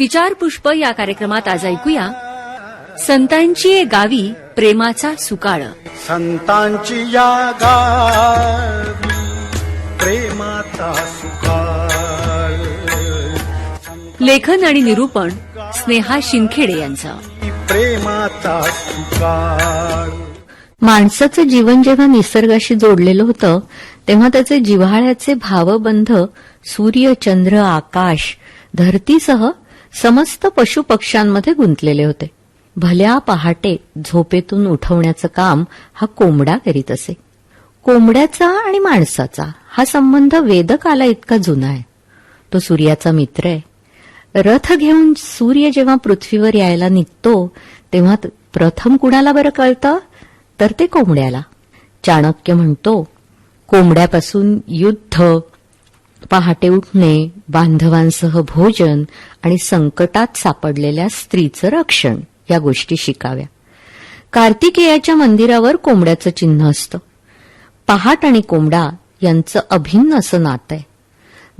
विचारपुष्प या कार्यक्रमात आज ऐकूया. संतांची ये गावी प्रेमाचा सुकाळ. संतांची या गावी प्रेमाचा सुकाळ. लेखन आणि निरूपण स्नेहा शिंदखेडे यांचं. प्रेमाचा सुकाळ. माणसाचं जीवन जेव्हा निसर्गाशी जोडलेलं होतं तेव्हा त्याचे जिव्हाळ्याचे भावबंध सूर्य चंद्र आकाश धरतीसह समस्त पशुपक्ष्यांमध्ये गुंतलेले होते. भल्या पहाटे झोपेतून उठवण्याचं काम हा कोंबडा करीत असे. कोंबड्याचा आणि माणसाचा हा संबंध वेदकाला इतका जुना आहे. तो सूर्याचा मित्र आहे. रथ घेऊन सूर्य जेव्हा पृथ्वीवर यायला निघतो तेव्हा प्रथम कुणाला बरं कळतं? तर ते कोंबड्याला. चाणक्य म्हणतो कोंबड्यापासून युद्ध पहाटे उठणे बांधवांसह भोजन आणि संकटात सापडलेल्या स्त्रीचं रक्षण या गोष्टी शिकाव्या. कार्तिकेयाच्या मंदिरावर कोंबड्याचं चिन्ह असतं. पहाट आणि कोंबडा यांचं अभिन्न असं नातं आहे.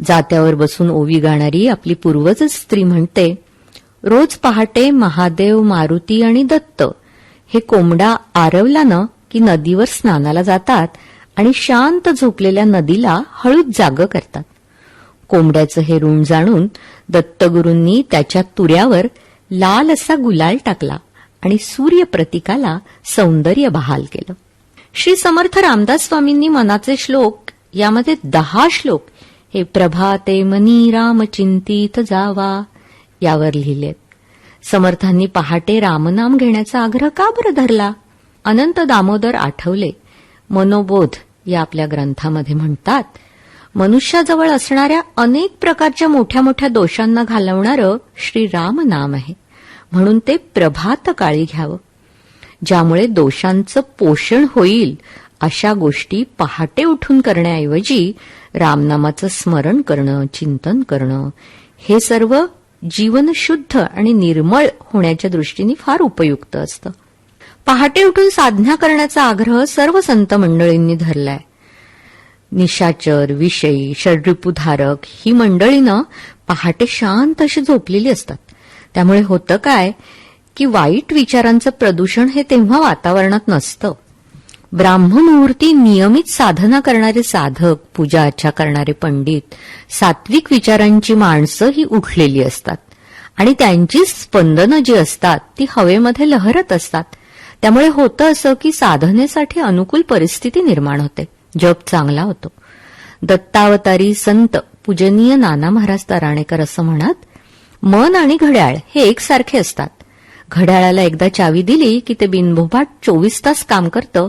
जात्यावर बसून ओवी गाणारी आपली पूर्वजच स्त्री म्हणते रोज पहाटे महादेव मारुती आणि दत्त हे कोंबडा आरवल्यानं की नदीवर स्नानाला जातात आणि शांत झोपलेल्या नदीला हळूच जाग करतात. कोंबड्याचं हे ऋण जाणून दत्तगुरूंनी त्याच्या तुऱ्यावर लाल असा गुलाल टाकला आणि सूर्यप्रतिकाला सौंदर्य बहाल केलं. श्री समर्थ रामदास स्वामींनी मनाचे श्लोक यामध्ये दहा श्लोक हे प्रभाते मनी राम चिंतित जावा यावर लिहिलेत. समर्थांनी पहाटे रामनाम घेण्याचा आग्रह का बरं धरला? अनंत दामोदर आठवले. मनोबोध या आपल्या ग्रंथामध्ये म्हणतात मनुष्याजवळ असणाऱ्या अनेक प्रकारच्या मोठ्या मोठ्या दोषांना घालवणारं श्रीराम नाम आहे. म्हणून ते प्रभात काळी घ्यावं. ज्यामुळे दोषांचं पोषण होईल अशा गोष्टी पहाटे उठून करण्याऐवजी रामनामाचं स्मरण करणं चिंतन करणं हे सर्व जीवन शुद्ध आणि निर्मळ होण्याच्या दृष्टीने फार उपयुक्त असतं. पहाटे उठून साधना करण्याचा आग्रह सर्व संत मंडळींनी धरलाय. निशाचर विषयी षड्रिपूधारक ही मंडळीनं पहाटे शांत अशी झोपलेली असतात. त्यामुळे होतं काय की वाईट विचारांचं प्रदूषण हे तेव्हा वातावरणात नसतं. ब्राह्ममुहूर्ती नियमित साधना करणारे साधक पूजा अर्चा करणारे पंडित सात्विक विचारांची माणसं ही उठलेली असतात. आणि त्यांची स्पंदनं जी असतात ती हवेमध्ये लहरत असतात. त्यामुळे होतं असं की साधनेसाठी अनुकूल परिस्थिती निर्माण होते. जप चांगला होतो. दत्तावतारी संत पूजनीय नाना महाराज तराणेकर असं म्हणत मन आणि घड्याळ हे एकसारखे असतात. घड्याळाला एकदा चावी दिली की ते बिनभोभाट चोवीस तास काम करतं.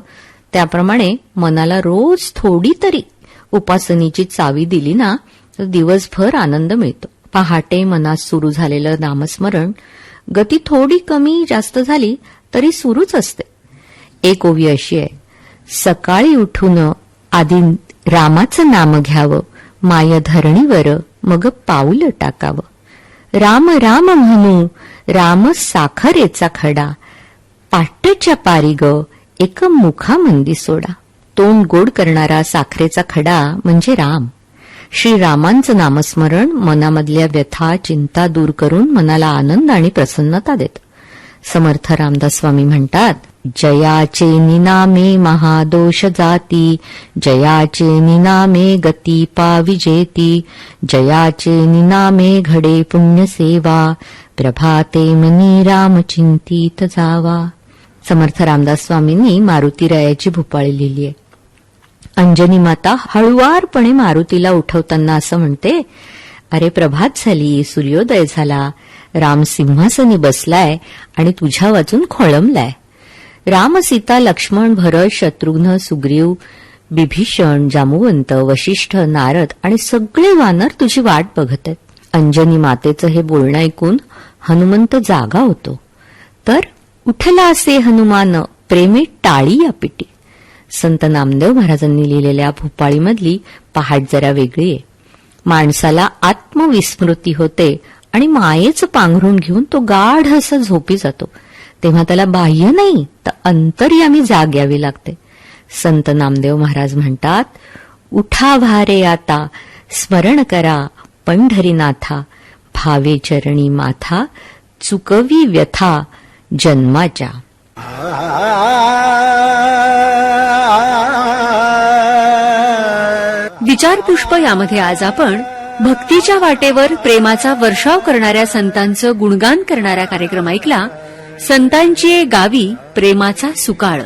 त्याप्रमाणे मनाला रोज थोडी तरी उपासनेची चावी दिली ना तर दिवसभर आनंद मिळतो. पहाटे मनात सुरू झालेलं नामस्मरण गती थोडी कमी जास्त झाली तरी सुरूच असते. एक ओवी अशी आहे. सकाळी उठून आधी रामाचं नाम घ्यावं. माय धरणीवर मग पाऊल टाकावं. राम राम म्हणू राम साखरेचा खडा. पाट्याच्या पारी ग एक मुखामंदी सोडा. तोंड गोड करणारा साखरेचा खडा म्हणजे राम. श्रीरामांचं नामस्मरण मनामधल्या व्यथा चिंता दूर करून मनाला आनंद आणि प्रसन्नता देत. समर्थ रामदास स्वामी म्हणतात जयाचे निनामे महादोष जाती जयाचे निनामे गती पाविजेती जयाचे निनामे घडे पुण्यसेवा प्रभाते मनी राम चिंतित जावा। समर्थ रामदास स्वामींनी मारुतीरायाची भूपाळी लिहिली आहे. अंजनी माता हळुवारपणे मारुतीला उठवताना असं म्हणते अरे प्रभात झाली सूर्योदय झाला राम सिंहासनी बसलाय आणि तुझ्या वाचून खोळंबलाय. राम सीता लक्ष्मण भरत शत्रुघ्न सुग्रीव बिभीषण जामुवंत वशिष्ठ नारद आणि सगळे वानर तुझी वाट बघत आहेत. अंजनी मातेचं हे बोलणं ऐकून हनुमंत जागा होतो. तर उठला असे हनुमान प्रेमे टाळी या पिटी. संत नामदेव महाराजांनी लिहिलेल्या भूपाळीमधली पहाट जरा वेगळी आहे. माणसाला आत्मविस्मृती होते आणि मायेचं पांघरून घेऊन तो गाढ असा झोपी जातो. तेव्हा त्याला बाह्य नाही तर अंतर्यामी जाग यावी लागते. संत नामदेव महाराज म्हणतात उठा भारे आता स्मरण करा पंढरीनाथा भावे चरणी माथा चुकवी व्यथा जन्माच्या. विचारपुष्प यामध्ये आज आपण भक्तीच्या वाटेवर प्रेमाचा वर्षाव करणाऱ्या संतांचं गुणगान करणारा कार्यक्रम ऐकला संतांची गावी प्रेमाचा सुकाळ.